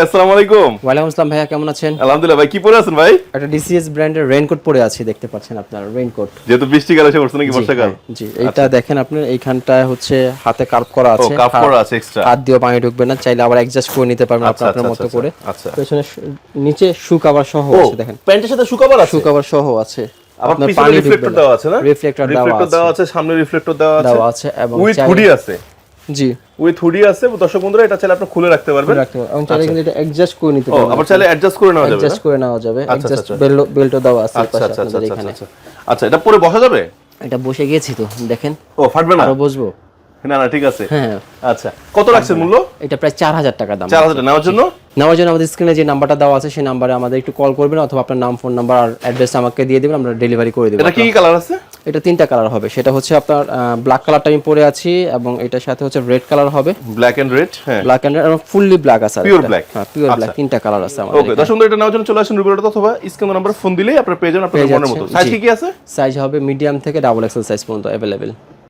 ভাই আসসালামু আলাইকুম। ওয়ালাইকুম আসসালাম ভাইয়া কেমন আছেন? আলহামদুলিল্লাহ ভাই কি পরে আছেন ভাই? একটা ডিসিএস ব্র্যান্ডের রেইনকোট পরে আছি দেখতে পাচ্ছেন আপনার রেইনকোট যেহেতু বৃষ্টি কাল এসে পড়ছে নাকি বর্ষাকাল? জি এইটা দেখেন আপনার এইখানটায় হচ্ছে হাতে কার্ভ করা আছে হাত- করা আছে এক্সট্রা হাত দিয়ে পানি ঢুকবে না চাইলে আবার অ্যাডজাস্ট করে নিতে পারবেন আচ্ছা, আপনার আচ্ছা, মতো আচ্ছা, করে। আচ্ছা। পেছনে নিচে শু কভার সহ আছে দেখেন। প্যান্টের সাথে শুকাবার আছে? শু কভার সহ আছে। আপনার পানি রিফ্লেক্টর দেওয়া আছে না? রিফ্লেক্টর দেওয়া আছে। সামনে রিফ্লেক্টর দেওয়া আছে। দেওয়া আছে এবং উইথ হুডি আছে? জি। উইথ হুডি আছে দর্শক বন্ধুরা এটা চাইলে আপনি খুলে রাখতে পারবেন। রাখতে পারবেন। এবং চাইলে কিন্তু এটা অ্যাডজাস্ট করে নিতে পারবেন। আবার চাইলে অ্যাডজাস্ট করে নেওয়া যাবে অ্যাডজাস্ট করে নেওয়া যাবে। আচ্ছা, অ্যাডজাস্ট আচ্ছা। বেল্টও দেওয়া আছে আচ্ছা আচ্ছা আচ্ছা আচ্ছা আচ্ছা। আচ্ছা এটা পরে বসা যাবে? এটা বসে গেছি তো দেখেন। ও ফাটবে না? আরও বসবো। না না ঠিক আছে। হ্যাঁ। আচ্ছা কত রাখছেন মূল্য? এটা প্রায় চার হাজার টাকা দাম। চার হাজার নেওয়ার জন্য? নেওয়ার জন্য আমাদের স্ক্রিনে যে নাম্বারটা দেওয়া আছে সেই নাম্বারে আমাদের একটু কল করবেন অথবা আপনার নাম ফোন নাম্বার আর অ্যাড্রেস আমাকে দিয়ে দেবেন আমরা ডেলিভারি করে দেবো এটা কি কি কালার আছে? এটা তিনটা কালার হবে। সেটা হচ্ছে আপনার ব্ল্যাক কালারটা আমি পরে আছি এবং এটার সাথে হচ্ছে রেড কালার হবে। ব্ল্যাক এন্ড রেড হ্যাঁ। ব্ল্যাক এন্ড রেড এবং ফুললি ব্ল্যাক আছে পিওর ব্ল্যাক হ্যাঁ পিওর আচ্ছা। ব্ল্যাক তিনটা কালার আছে আমাদের ওকে দর্শক এটা নাও জন্য চলে আসুন রুবিরোড অথবা স্ক্রিন নাম্বার ফোন দিলেই আপনার পেয়ে যাবেন আপনার পেয়ে মনের মতো। সাইজ কি কি আছে? সাইজ হবে মিডিয়াম থেকে ডাবল এক্সেল সাইজ পর্যন্ত অ্যাভেলেবেল